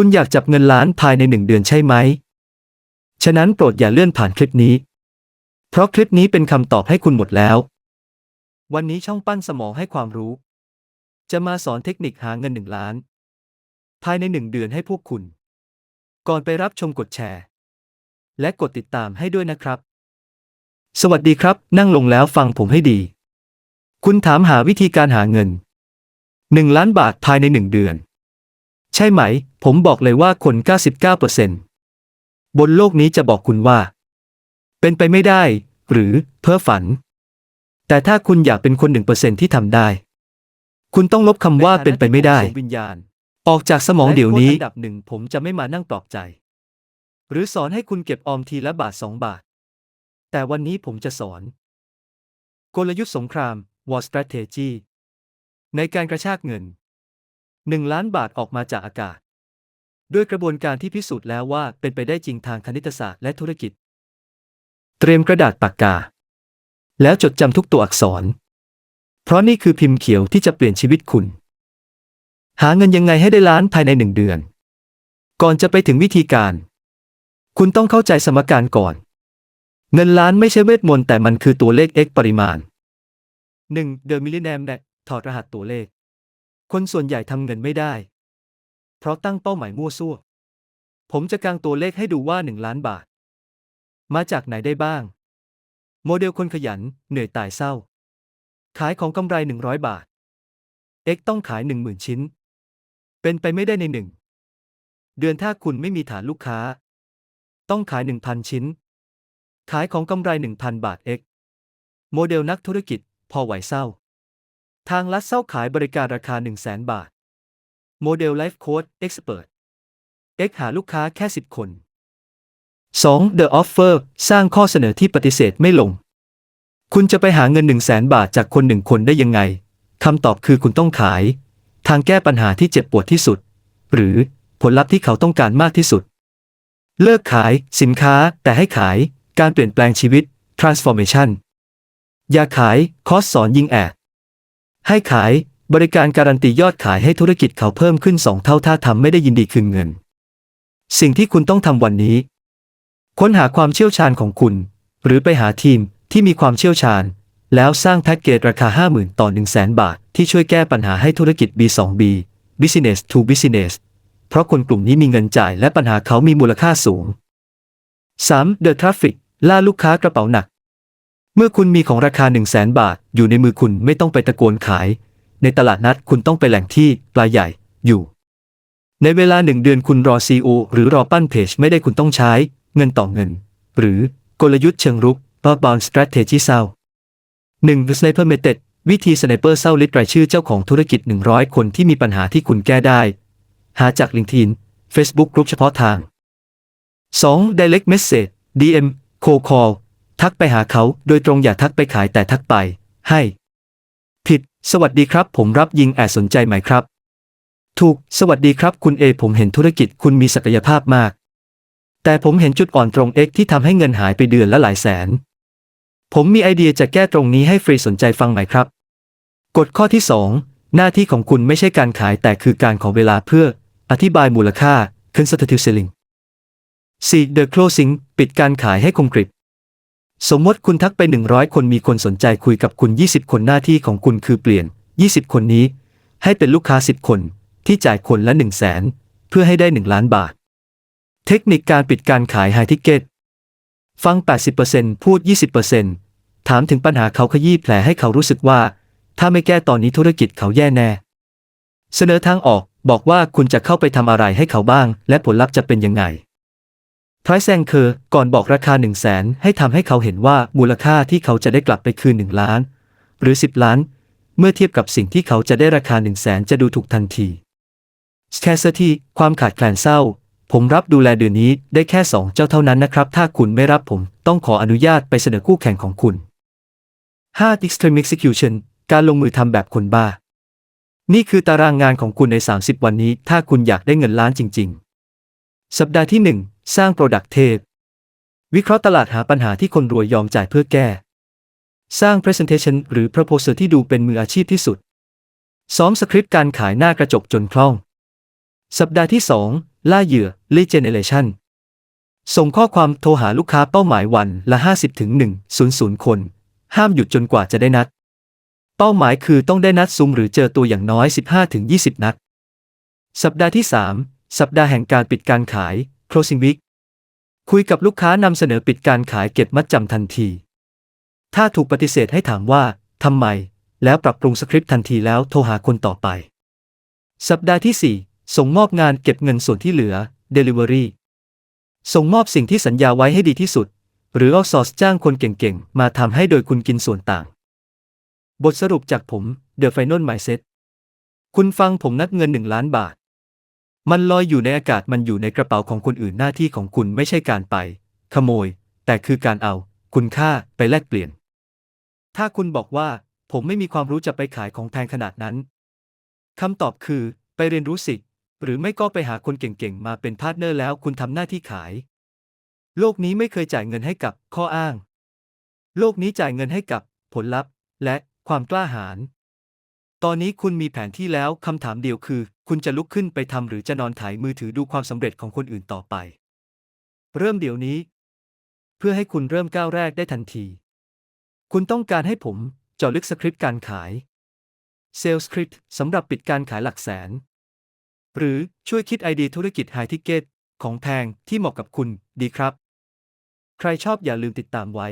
คุณอยากจับเงินล้านภายในหนึ่งเดือนใช่ไหม ฉะนั้นโปรดอย่าเลื่อนผ่านคลิปนี้ เพราะคลิปนี้เป็นคำตอบให้คุณหมดแล้ว วันนี้ช่องปั้นสมองให้ความรู้ จะมาสอนเทคนิคหาเงินหนึ่งล้าน ภายในหนึ่งเดือนให้พวกคุณ ก่อนไปรับชมกดแชร์ และกดติดตามให้ด้วยนะครับ สวัสดีครับ นั่งลงแล้วฟังผมให้ดี คุณถามหาวิธีการหาเงินหนึ่งล้านบาทภายในหนึ่งเดือน ใช่ไหม ผมบอกเลยว่าคน 99%บนโลกนี้จะบอกคุณว่า เป็นไปไม่ได้ หรือเพ้อฝัน แต่ถ้าคุณอยากเป็นคนหนึ่งเปอร์เซ็นที่ทำได้ คุณต้องลบคำว่าเป็นไปไม่ได้วิญญาณออกจากสมองเดี๋ยวนี้อันดับหนึ่งผมจะไม่มานั่งปลอบใจ หรือสอนให้คุณเก็บออมทีละบาทสองบาท แต่วันนี้ผมจะสอน กลยุทธ์สงคราม War Strategy ในการกระชากเงิน 1 ล้านบาทออกมาจากอากาศ ด้วยกระบวนการที่พิสูจน์แล้วว่าเป็นไปได้จริงทางคณิตศาสตร์และธุรกิจ เตรียมกระดาษปากกา แล้วจดจำทุกตัวอักษร เพราะนี่คือพิมพ์เขียวที่จะเปลี่ยนชีวิตคุณ หาเงินยังไงให้ได้ล้านภายในหนึ่งเดือน ก่อนจะไปถึงวิธีการ คุณต้องเข้าใจสมการก่อน เงินล้านไม่ใช่เวทมนต์แต่มันคือตัวเลข x ปริมาณ 1. The Millennium แดถอดรหัสตัวเลข คนส่วนใหญ่ทำเงินไม่ได้ เพราะตั้งเป้าหมายมั่วซั่ว ผมจะกางตัวเลขให้ดูว่า 1 ล้านบาท มาจากไหนได้บ้าง โมเดลคนขยัน เหนื่อยตายเศร้า ขายของกำไร 100 บาท X ต้องขาย 10,000 ชิ้น เป็นไปไม่ได้ในหนึ่งเดือนถ้าคุณไม่มีฐานลูกค้า ต้องขาย 1,000 ชิ้น ขายของกำไร 1,000 บาท X โมเดลนักธุรกิจ พอไหวเศร้า ทางลัดเศร้าขายบริการราคา 1 0 0 0 0แบาท โมเดล Life Coach Expert X หาลูกค้าแค่ 10 คน 2. The Offer สร้างข้อเสนอที่ปฏิเสธไม่ลง คุณจะไปหาเงิน 1 0 0 0 0แบาทจากคนหนึ่งคนได้ยังไง คำตอบคือคุณต้องขาย ทางแก้ปัญหาที่เจ็บปวดที่สุด หรือผลลัพธ์ที่เขาต้องการมากที่สุด เลิกขายสินค้าแต่ให้ขายการเปลี่ยนแปลงชีวิต transformation อย่าขายคอสสอนยิงแอด ให้ขาย บริการการันตียอดขายให้ธุรกิจเขาเพิ่มขึ้นสองเท่าถ้าทำไม่ได้ยินดีคืนเงิน สิ่งที่คุณต้องทำวันนี้ ค้นหาความเชี่ยวชาญของคุณ หรือไปหาทีมที่มีความเชี่ยวชาญ แล้วสร้างแพ็กเกจราคา 50,000 ต่อ 1 0 0 0 0 0บาท ที่ช่วยแก้ปัญหาให้ธุรกิจ B2B Business to Business เพราะคนกลุ่มนี้มีเงินจ่ายและปัญหาเขามีมูลค่าสูง 3. The Traffic ล่าลูกค้ากระเป๋าหนัก เมื่อคุณมีของราคา 1 0 0 0 0แบาท อยู่ในมือคุณไม่ต้องไปตะโกนขาย ในตลาดนัดคุณต้องไปแหล่งที่ปลายใหญ่อยู่ ในเวลาหนึ่งเดือนคุณรอ CEO หรือรอปั้นเพจไม่ได้คุณต้องใช้ เงินต่อเงิน หรือกลยุทธ์เชิงรุก outbound strategy เศร้า 1. Sniper Method วิธีสไนเปอร์เศร้าลิตรายชื่อเจ้าของธุรกิจ 100 คนที่มีปัญหาที่คุณแก้ได้ หาจาก LinkedIn Facebook กลุ่มเฉพาะทาง 2. Direct Message DM Cold Call ทักไปหาเขาโดยตรงอย่าทักไปขายแต่ทักไป ให้ ผิด สวัสดีครับ ผมรับยิงแอดสนใจไหมครับ ถูก สวัสดีครับ คุณเอ ผมเห็นธุรกิจคุณมีศักยภาพมาก แต่ผมเห็นจุดอ่อนตรง X ที่ทำให้เงินหายไปเดือนละหลายแสน ผมมีไอเดียจะแก้ตรงนี้ให้ฟรีสนใจฟังไหมครับ กฎข้อที่ 2 หน้าที่ของคุณไม่ใช่การขายแต่คือการขอเวลาเพื่อ อธิบายมูลค่า consultative selling 4. The closing ปิดการขายให้คมกริบ สมมติคุณทักไป 100 คนมีคนสนใจคุยกับคุณ 20 คนหน้าที่ของคุณคือเปลี่ยน 20 คนนี้ ให้เป็นลูกค้า 10 คน ที่จ่ายคนละ 1 0 0 0 0แสนเพื่อให้ได้ 1 ล้านบาท เทคนิคการปิดการขาย High Ticket ฟัง 80%พูด 20%ถามถึงปัญหาเขาขยี้แผลให้เขารู้สึกว่า ถ้าไม่แก้ตอนนี้ธุรกิจเขาแย่แน่ เสนอทางออกบอกว่าคุณจะเข้าไปทำอะไรให้เขาบ้าง และผลลัพธ์จะเป็นยังไง Price Anchor ก่อนบอกราคา 1 0 0 0 0แสนให้ทำให้เขาเห็นว่ามูลค่าที่เขาจะได้กลับไปคืน1ล้าน หรือ 10 ล้าน เมื่อเทียบกับสิ่งที่เขาจะได้ราคา 1 0 0 0 0แสนจะดูถูกทันที Scarcity ความขาดแคลนเศร้า ผมรับดูแลเดือนนี้ได้แค่ 2 เจ้าเท่านั้นนะครับ ถ้าคุณไม่รับผมต้องขออนุญาตไปเสนอคู่แข่งของคุณ 5. Extreme Execution การลงมือทำแบบคนบ้า นี่คือตารางงานของคุณใน 30 วันนี้ ถ้าคุณอยากได้เงินล้านจริง ๆ สัปดาห์ที่ 1 สร้าง Product เทพ วิเคราะห์ตลาดหาปัญหาที่คนรวยยอมจ่ายเพื่อแก้ สร้าง Presentation หรือ Proposal ที่ดูเป็นมืออาชีพที่สุด ซ้อมสคริปต์การขายหน้ากระจกจนคล่อง สัปดาห์ที่ล่าเหยื่อ lead generation ส่งข้อความโทรหาลูกค้าเป้าหมายวันละ 50ถึง100 คน ห้ามหยุดจนกว่าจะได้นัด เป้าหมายคือต้องได้นัดซุมหรือเจอตัวอย่างน้อย 15ถึง20 นัด สัปดาห์ที่ 3 สัปดาห์แห่งการปิดการขาย closing week คุยกับลูกค้านำเสนอปิดการขายเก็บมัดจำทันที ถ้าถูกปฏิเสธให้ถามว่าทำไม แล้วปรับปรุงสคริปต์ทันทีแล้วโทรหาคนต่อไป สัปดาห์ที่ 4 ส่งมอบงานเก็บเงินส่วนที่เหลือ Delivery ส่งมอบสิ่งที่สัญญาไว้ให้ดีที่สุด หรือเอาซอสจ้างคนเก่งๆ มาทำให้โดยคุณกินส่วนต่าง บทสรุปจากผม The Final Mindset คุณฟังผมนัดเงิน 1 ล้านบาท มันลอยอยู่ในอากาศมันอยู่ในกระเป๋าของคนอื่นหน้าที่ของคุณไม่ใช่การไป ขโมย แต่คือการเอา คุณค่าไปแลกเปลี่ยน ถ้าคุณบอกว่า ผมไม่มีความรู้จะไปขายของแพงขนาดนั้นคำตอบคือ ไปเรียนรู้สิ หรือไม่ก็ไปหาคนเก่งๆ มาเป็นพาร์ทเนอร์แล้วคุณทำหน้าที่ขาย โลกนี้ไม่เคยจ่ายเงินให้กับข้ออ้าง โลกนี้จ่ายเงินให้กับผลลัพธ์ และความกล้าหาญ ตอนนี้คุณมีแผนที่แล้วคำถามเดียวคือ คุณจะลุกขึ้นไปทำหรือจะนอนถ่ายมือถือดูความสำเร็จของคนอื่นต่อไป เริ่มเดี๋ยวนี้ เพื่อให้คุณเริ่มก้าวแรกได้ทันที คุณต้องการให้ผมเจาะลึกสคริปต์การขายเซลล์สคริปต์สำหรับปิดการขายหลักแสน หรือช่วยคิดไอเดียธุรกิจไฮทิเกตของแพงที่เหมาะกับคุณดีครับ ใครชอบอย่าลืมติดตามไว้